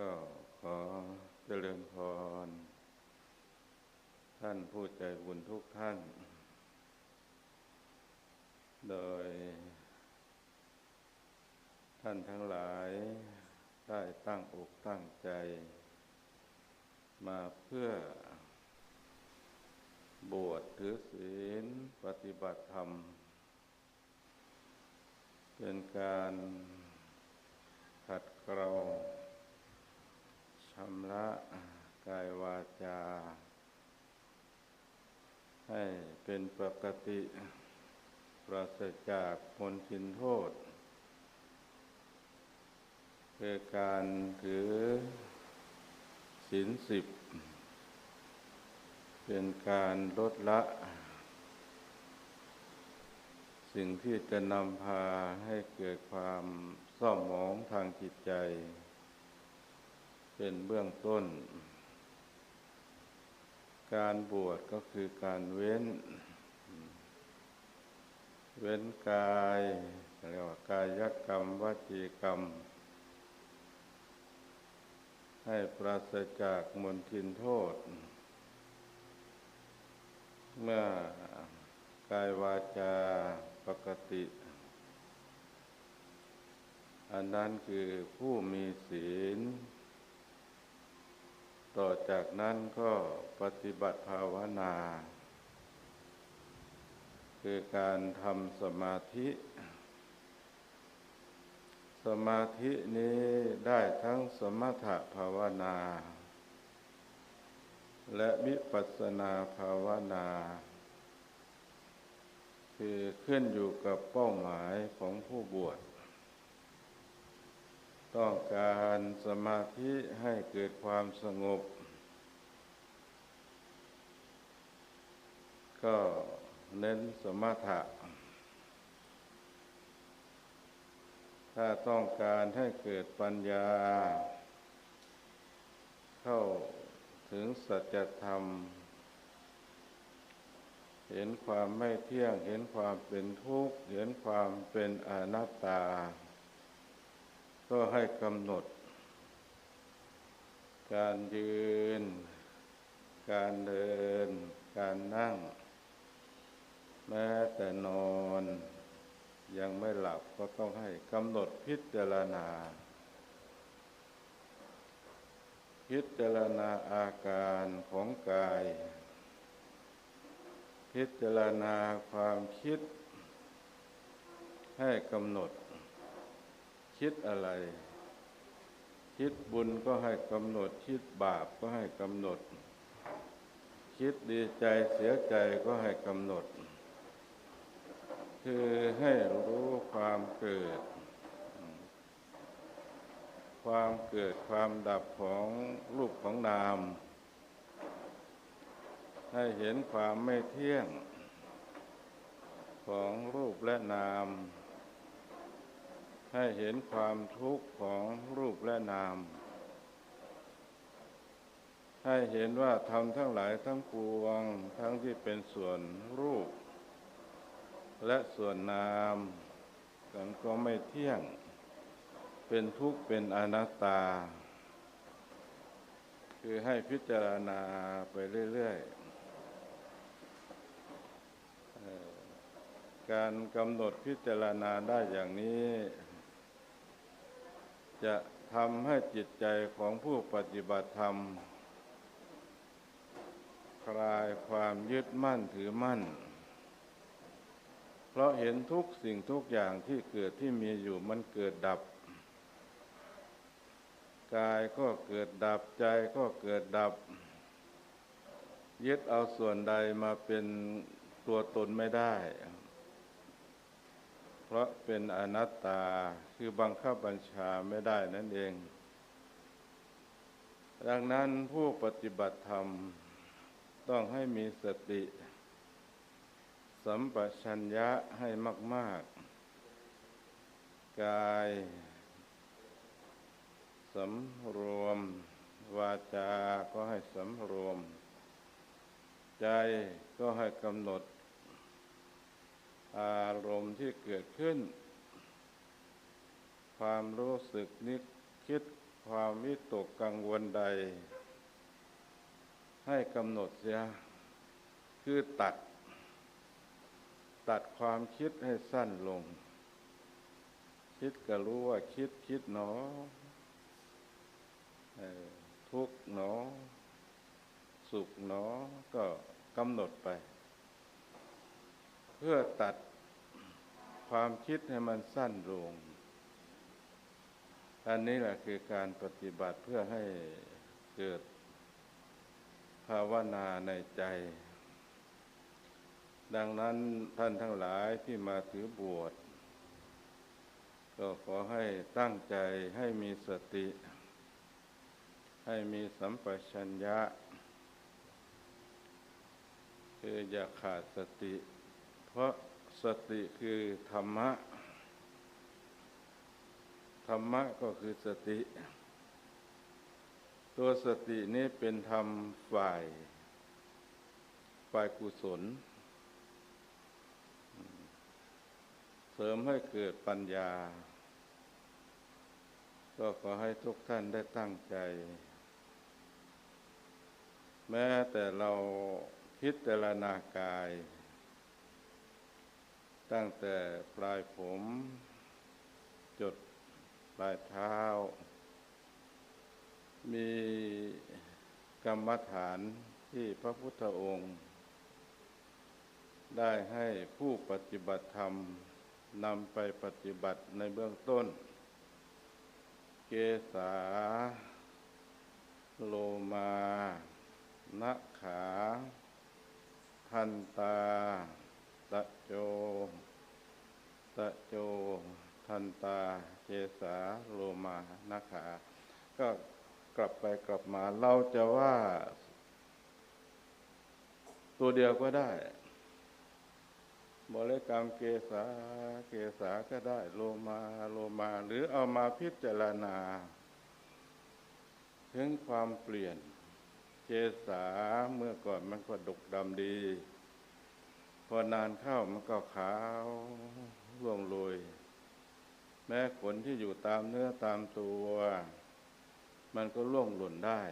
ก็ขอเจริญพร ท่านผู้ใจบุญทุกท่าน โดย ท่านทั้งหลายได้ตั้งอกตั้งใจ มาเพื่อ บวชถือศีลปฏิบัติธรรม เป็นการขัดเกลา ชำระกายวาจา ให้เป็นปกติ ปราศจากมลทินโทษ คือการถือศีลสิบ เป็นการลดละ สิ่งที่จะนำพาให้เกิดความเศร้าหมองทางจิตใจ เป็นเบื้องต้น การบวชก็คือการเว้น เว้นกายเรียกว่ากายกรรมวจีกรรม ให้ปราศจากมลทินโทษ เมื่อกายวาจาปกติ อันนั้นคือผู้มีศีล ต่อจากนั้นก็ปฏิบัติภาวนา คือการทำสมาธิ สมาธินี้ได้ทั้งสมถภาวนา และวิปัสสนาภาวนา คือขึ้นอยู่กับเป้าหมายของผู้บวช ต้องการสมาธิให้เกิดความสงบ ก็เน้นสมถะ ถ้าต้องการให้เกิดปัญญา เข้าถึงสัจธรรม เห็นความไม่เที่ยง เห็นความเป็นทุกข์ เห็นความเป็นอนัตตา ก็ให้กำหนด การยืน การเดิน การนั่ง แม้แต่นอน ยังไม่หลับก็ต้องให้กำหนดพิจารณา พิจารณาอาการของกาย พิจารณาความคิดให้กำหนด คิดอะไร คิดบุญก็ให้กำหนด คิดบาปก็ให้กำหนด คิดดีใจเสียใจก็ให้กำหนด คือให้รู้ความเกิด ความเกิดความดับของรูปของนาม ให้เห็นความไม่เที่ยง ของรูปและนาม ให้เห็นความทุกข์ของรูปและนาม ให้เห็นว่าธรรมทั้งหลายทั้งปวง ทั้งที่เป็นส่วนรูป และส่วนนามกันก็ไม่เที่ยง เป็นทุกข์เป็นอนัตตา คือให้พิจารณาไปเรื่อยๆการกำหนดพิจารณาได้อย่างนี้ จะทำให้จิตใจของผู้ปฏิบัติธรรม คลายความยึดมั่นถือมั่น เพราะเห็นทุกสิ่งทุกอย่างที่เกิดที่มีอยู่มันเกิดดับ กายก็เกิดดับใจก็เกิดดับ ยึดเอาส่วนใดมาเป็นตัวตนไม่ได้ ราะเป็นอนัตตาคือบังคับบัญชาไม่ได้นั่นเอง ดังนั้นผู้ปฏิบัติธรรมต้องให้มีสติ สัมปชัญญะให้มาก ๆ กายสำรวม วาจา ก็ให้สำรวม ใจก็ให้กำหนด อารมณ์ที่เกิดขึ้น ความรู้สึกนึกคิดความวิตกกังวลใด ให้กำหนดเสีย คือตัด ตัดความคิดให้สั้นลง คิดก็รู้ว่าคิดคิดหนอ ทุกหนอ สุขหนอก็กำหนดไป พื่อตัดความคิดให้มันสั้นลง อันนี้แหละคือการปฏิบัติเพื่อให้เกิดภาวนาในใจ ดังนั้นท่านทั้งหลายที่มาถือบวช ก็ขอให้ตั้งใจให้มีสติ ให้มีสัมปชัญญะ คืออย่าขาดสติ เพราะสติคือธรรมะ ธรรมะก็คือสติ ตัวสตินี้เป็นธรรมฝ่าย ฝ่ายกุศล เสริมให้เกิดปัญญา ก็ขอให้ทุกท่านได้ตั้งใจ แม้แต่เราพิจารณากาย ตั้งแต่ปลายผม จดปลายเท้า มีกรรมฐานที่พระพุทธองค์ ได้ให้ผู้ปฏิบัติธรรมนำไปปฏิบัติในเบื้องต้น เกษาโลมานะขา ทันตา ตะโจ ตะโจทันตาเกษาโลมานะขา ก็กลับไปกลับมาเราจะว่า ตัวเดียวก็ได้บริกรรมเกษาเกษาก็ได้ โลมาโลมา หรือเอามาพิจารณา ถึงความเปลี่ยน เกษาเมื่อก่อนมันก็ดกดำดี พอนานเข้ามันก็ขาวร่วงโรยแม้ขนที่อยู่ตามเนื้อตามตัว มันก็ร่วงหล่นได้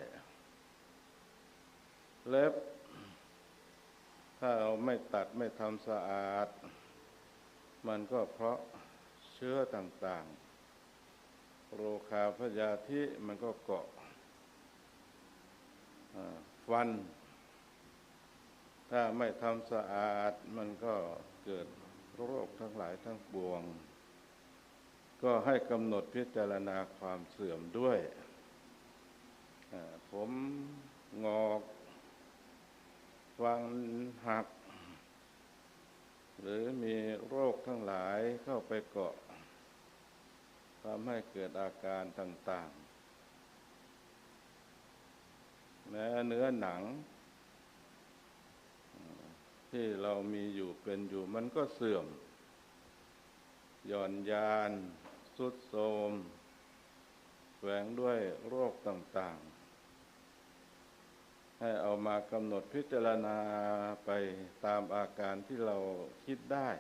เล็บ ถ้าเราไม่ตัดไม่ทำสะอาด มันก็เพราะเชื้อต่างๆ โรคาพยาธิมันก็เกาะฟัน ถ้าไม่ทำสะอาดมันก็เกิดโรคทั้งหลายทั้งปวง ก็ให้กำหนดพิจารณาความเสื่อมด้วย ผมงอกฟังหัก หรือมีโรคทั้งหลายเข้าไปเกาะทำให้เกิดอาการต่าง ๆ แม้เนื้อหนัง ที่เรามีอยู่เป็นอยู่มันก็เสื่อม หย่อนยานสุดโทรมแฝงด้วยโรคต่างๆ ให้เอามากำหนดพิจารณาไปตามอาการที่เราคิดได้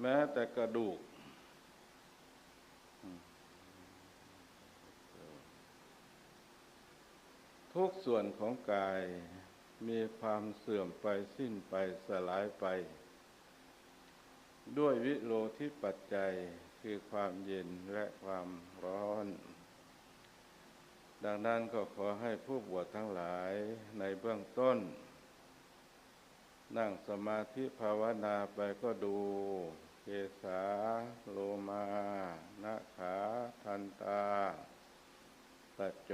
แม้แต่กระดูก ทุกส่วนของกายมีความเสื่อมไปสิ้นไปสลายไป ด้วยวิโลทิปัจจัยคือความเย็นและความร้อน ดังนั้นก็ขอให้ผู้บวชทั้งหลายในเบื้องต้น นั่งสมาธิภาวนาไปก็ดู เกษาโลมานะขา ทันตาตะโจ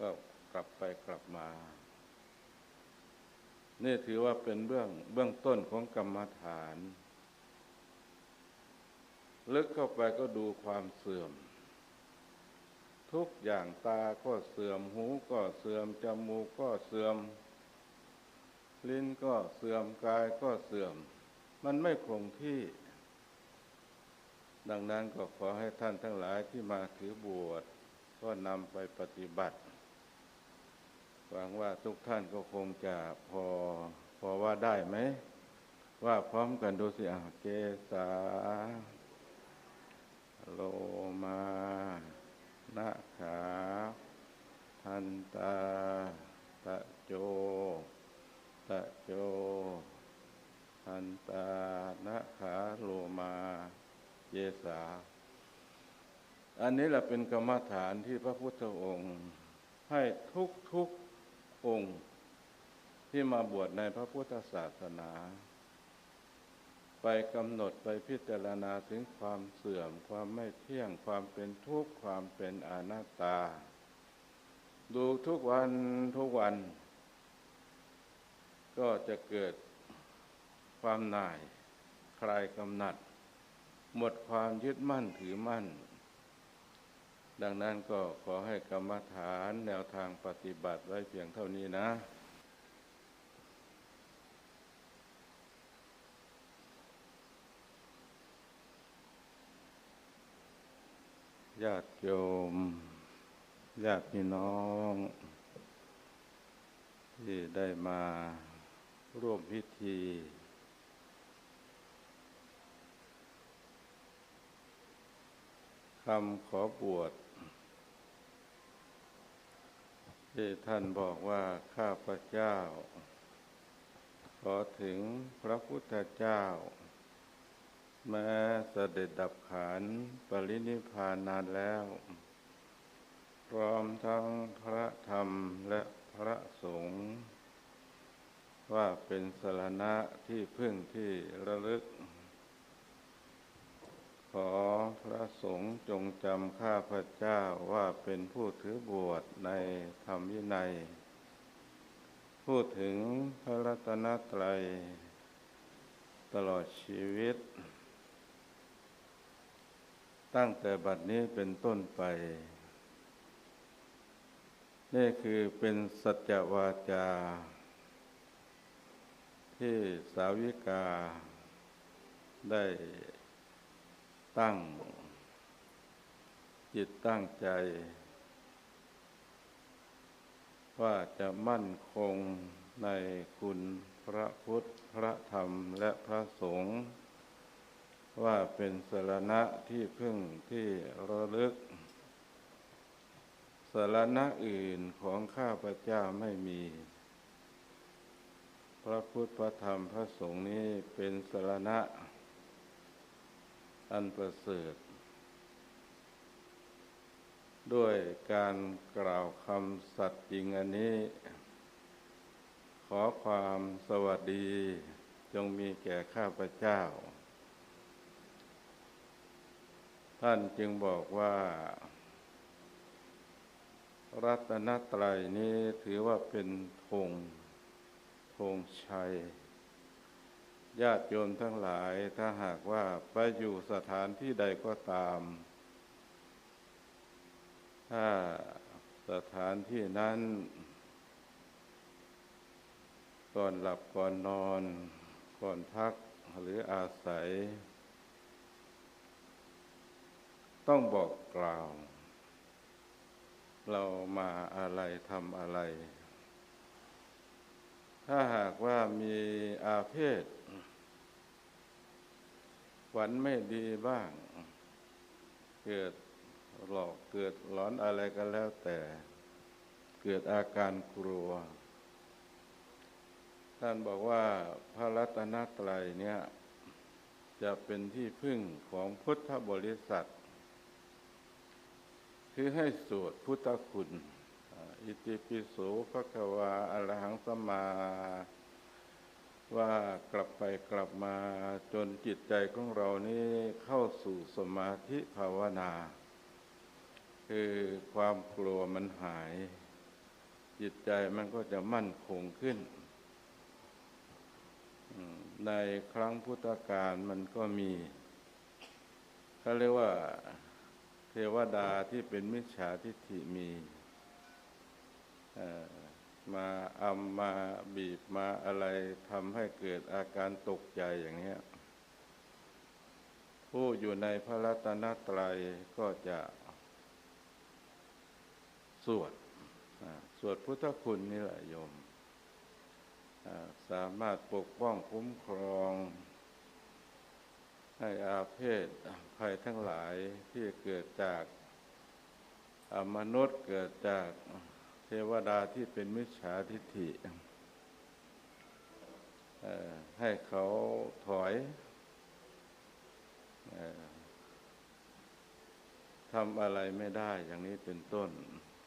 ก็กลับไปกลับมา นี่ถือว่าเป็นเบื้องเบื้องต้นของกรรมฐาน ลึกเข้าไปก็ดูความเสื่อม ทุกอย่างตาก็เสื่อมหูก็เสื่อมจมูกก็เสื่อม ลิ้นก็เสื่อมกายก็เสื่อม มันไม่คงที่ ดังนั้นก็ขอให้ท่านทั้งหลายที่มาถือบวชก็นำไปปฏิบัติ หวังว่าทุกท่านก็คงจะพอพอว่าได้ไหม ว่าพร้อมกันดูสิอะเกษาโลมานะขาทันตาตะโจ ตะโจทันตานะขาโลมาเยสา อันนี้แหละเป็นกรรมฐานที่พระพุทธองค์ ให้ทุกทุก องค์ที่มาบวชในพระพุทธศาสนา ไปกำหนดไปพิจารณาถึงความเสื่อม ความไม่เที่ยง ความเป็นทุกข์ ความเป็นอนัตตา ดูทุกวันทุกวัน ก็จะเกิดความหน่าย คลายกำหนัด หมดความยึดมั่นถือมั่น ดังนั้นก็ขอให้กรรมฐานแนวทางปฏิบัติไว้เพียงเท่านี้นะญาติโยมญาติพี่น้อง ที่ได้มาร่วมพิธี คำขอบวช ที่ท่านบอกว่าข้าพระเจ้า ขอถึงพระพุทธเจ้า แม้เสด็จดับขันปรินิพพานนานแล้ว พร้อมทั้งพระธรรมและพระสงฆ์ว่าเป็นสรณะที่พึ่งที่ระลึก ขอพระ สงฆ์จงจำข้าพระเจ้าว่าเป็นผู้ถือบวชในธรรมวินัย พูดถึงพระรัตนตรัย ตลอดชีวิต ตั้งแต่บัดนี้เป็นต้นไป นี่คือเป็นสัจวาจา ที่สาวิกาได้ตั้ง จิตตั้งใจ ว่าจะมั่นคงในคุณพระพุทธ พระธรรมและพระสงฆ์ว่าเป็นสรณะที่พึ่งที่ระลึกสรณะอื่นของข้าพเจ้าไม่มี พระพุทธพระธรรมพระสงฆ์นี้เป็นสรณะ อันประเสริฐ ด้วยการกล่าวคำสัตย์จริงอันนี้ ขอความสวัสดีจงมีแก่ข้าพเจ้า ท่านจึงบอกว่า รัตนตรัยนี้ถือว่าเป็นธงธงชัย ญาติโยมทั้งหลายถ้าหากว่าไปอยู่สถานที่ใดก็ตาม ถ้าสถานที่นั้น ก่อนหลับก่อนนอน ก่อนพักหรืออาศัย ต้องบอกกล่าว เรามาอะไรทำอะไร ถ้าหากว่ามีอาเพศฝันไม่ดีบ้าง เกิด หลอกเกิดหลอนอะไรก็แล้วแต่เกิดอาการกลัว ท่านบอกว่าพระรัตนตรัยเนี่ยจะเป็นที่พึ่งของพุทธบริษัท คือให้สวดพุทธคุณ อิติปิโสภะควาอรหังสมมา ว่ากลับไปกลับมาจนจิตใจของเรานี้เข้าสู่สมาธิภาวนา คือความกลัวมันหาย จิตใจมันก็จะมั่นคงขึ้น ในครั้งพุทธกาลมันก็มีเขาเรียกว่าเทวดาที่เป็นมิจฉาทิฏฐิมีมาอำมาบีบมาอะไรทำให้เกิดอาการตกใจอย่างนี้ผู้อยู่ในพระรัตนตรัยก็จะ วดสวดพุทธคุณนี่แหละโยม สามารถปกป้องคุ้มครอง ให้อาเพศภัยทั้งหลายที่เกิดจากมนุษย์เกิดจากเทวดาที่เป็นมิจฉาทิฏฐิให้เขาถอยทำอะไรไม่ได้อย่างนี้เป็นต้น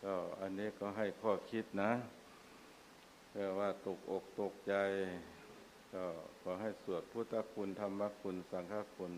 ก็อันนี้ก็ให้ข้อคิดนะเพื่อว่าตกอกตกใจ ก็ขอให้สวดพุทธคุณธรรมคุณสังฆคุณ